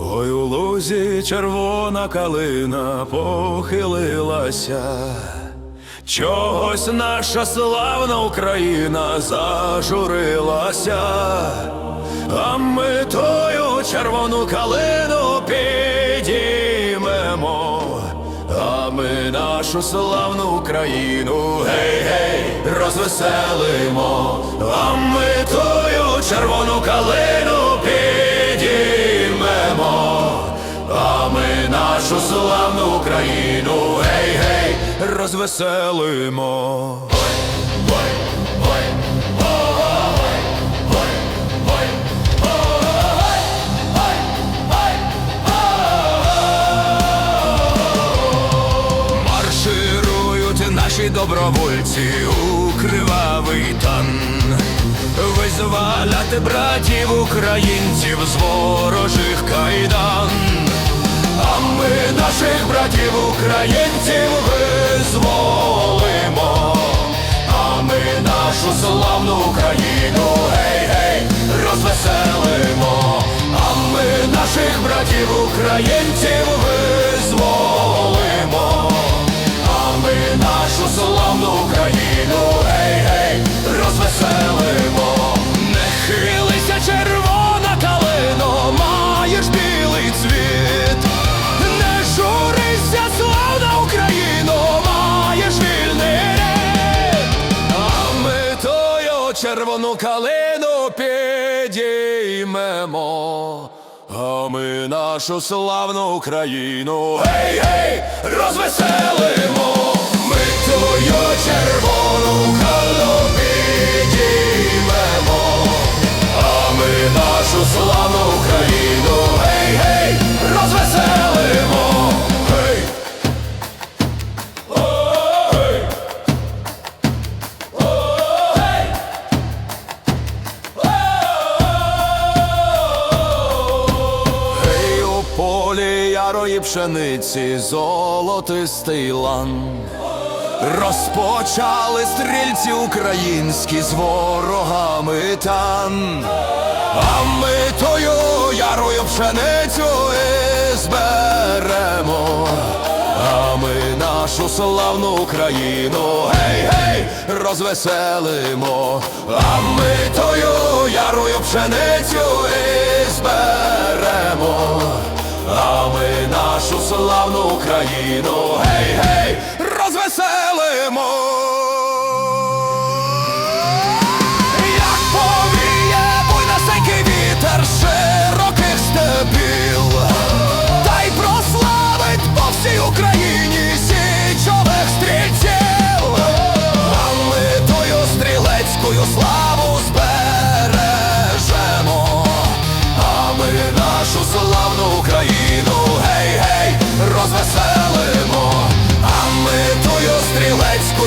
Ой, у лузі червона калина похилилася. Чогось наша славна Україна зажурилася, а ми тою червону калину підіймемо, а ми нашу славну Україну, гей, гей, розвеселимо, а ми тою червону калину нашу славну Україну, гей, гей, розвеселимо. Марширують наші добровольці у кривавий тан. Визволяти братів українців з ворожих кайдан ми наших братів українців визволимо. А ми нашу славну Україну гей, гей, розвеселимо. А ми наших братів українців визволимо. А ми нашу славну Україну, гей, гей, розвеселимо. Червону калину підіймемо. А ми нашу славну Україну, гей, гей, розвеселимо, ми тую червону калину підіймемо, а ми нашу славну Україну, гей, гей, ярої пшениці золотистий лан. Розпочали стрільці українські з ворогами тан. А ми тою ярою пшеницю і зберемо. А ми нашу славну Україну, гей, гей, розвеселимо, а ми тою ярою пшеницю і славну Україну, гей, гей, розвеселимо. Як повіє буйнесенький вітер широких степів, та й прославить по всій Україні січових стрільців, а ми славу збережемо, а ми нашу славну Україну, розвеселимо, а ми тою стрілецькою